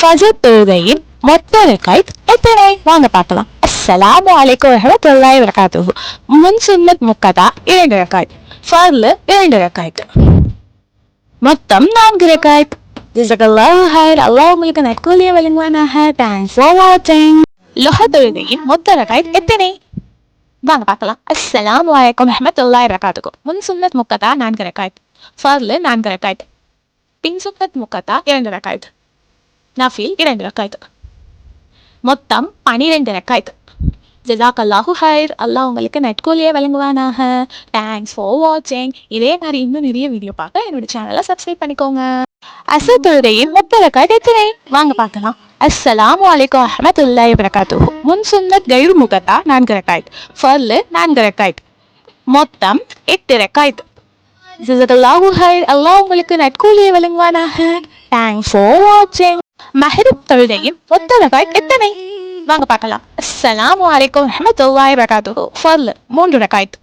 ஃபஜர் தொழுகையின் மொத்த ரக்காய்த் எத்தனை வாங்க பார்க்கலாம் அஸ்ஸலாமு அலைக்கும் வரஹ்மத்துல்லாஹி வரகாத்துஹு முன் சுன்னத் முக்கதா இரண்டு ரக்காய்த் ஃபர்லு இரண்டு ரக்காய்த் மொத்தம் நான்கு ரக்காய்த் ஜிசகல்லாஹு ஹைர் அல்லாஹ் உங்களுக்கு நற்கூலிய வழங்குவானாக தேங்க்ஸ் ஃபார் வாட்சிங் லொஹ தொழுகையின் மொத்த ரக்காய்த் எத்தனை வாங்க பார்க்கலாம் அஸ்ஸலாமு அலைக்கும் வரஹ்மத்துல்லாஹி வரகாத்துஹு முன் சுன்னத் முக்கதா நான்கு ரக்காய்த் ஃபர்லு நான்கு ரக்காய்த் பின் சுன்னத் முக்கதா இரண்டு ரக்காய்த் நஃபில் இரண்டு ரக்காய்த் மொத்தம் பனிரெண்டு ரக்காய்த் ஜிசாக் அல்லாஹு ஹைர். அல்லாஹ் உங்களுக்கு நெட்கோலியே வழங்குவானாக. தேங்க்ஸ் ஃபார் வாட்சிங் இதே மாதிரி இன்னும் நிறைய வீடியோ பார்க்க என்னோட சேனலை சப்ஸ்கிரைப் பண்ணிக்கோங்க. அசர் தொழுகையின் மொத்த ரக்காய்த் எத்தனை? வாங்க பார்க்கலாம். அஸ்ஸலாமு வலைக்கம் அஹமத்துல்லாஹி வரகாத்துஹு முன் சுன்னத் கைரு முகத்தா நான்கு ரக்காய்த். ஃபர்லு நான்கு ரக்காய்த். மொத்தம் எட்டு ரக்காய்த். ஜிசகல்லாஹு ஹைர். அல்லாஹ் உங்களுக்கு நெட்கோலியே வழங்குவானாக. தேங்க்ஸ் ஃபார் வாட்சிங் மஹரிப் தொழுகையின் மொத்த எத்தனை? வாங்க பார்க்கலாம். அஸ்ஸலாமு வலைக்கும் ரஹ்மத்துல்லாஹி வபரகாத்துஹு. ஃபர்ல் மூன்று ரகாயத்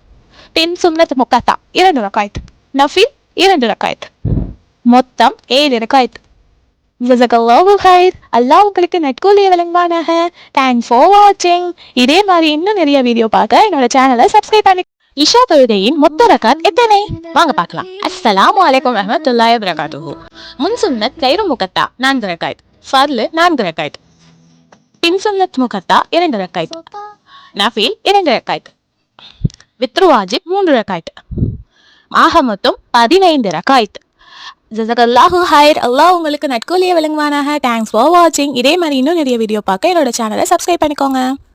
பின் சுன்னத் முக்கத்தா இரண்டு ரகாயத் நஃபில் இரண்டு ரகாயத் மொத்தம் ஏழு ரகாயத் ஜிசகல்லாஹு ஹைர் அல்லாஹ் உங்களுக்கு நட்கூலியை வழங்குவானாக. தேங்க்ஸ் ஃபார் வாட்சிங் இதே மாதிரி இன்னும் நிறைய வீடியோ பார்க்க என்னோட சேனலை சப்ஸ்கிரைப் பண்ணி இஷா தொழுகையின் மொத்த ரகாத் எத்தனை? வாங்க பார்க்கலாம். அஸ்ஸலாமு அலைக்கும் ரஹ்மத்துல்லாஹி வபரகாத்துஹு. முன் சுன்னத் கைரு முகத்தா நான்கு ரகாய்த் ஃபர்லு நான்கு ரகாய்த் பின் முகத்தா இரண்டு ரகாய்த் நஃபீல் இரண்டு ரகாய்த் வித்ரு வாஜிப் மூன்று ரகாய்த் ஆக மொத்தம் பதினைந்து ரகாய்த் ஜசகல்லாஹு ஹைர். அல்லாஹ் உங்களுக்கு நட்கூலியை விளங்குவானாக. தேங்க்ஸ் ஃபார் வாட்சிங் இதே மாதிரி இன்னும் நிறைய வீடியோ பார்க்க என்னோட சேனலை சப்ஸ்கிரைப் பண்ணிக்கோங்க.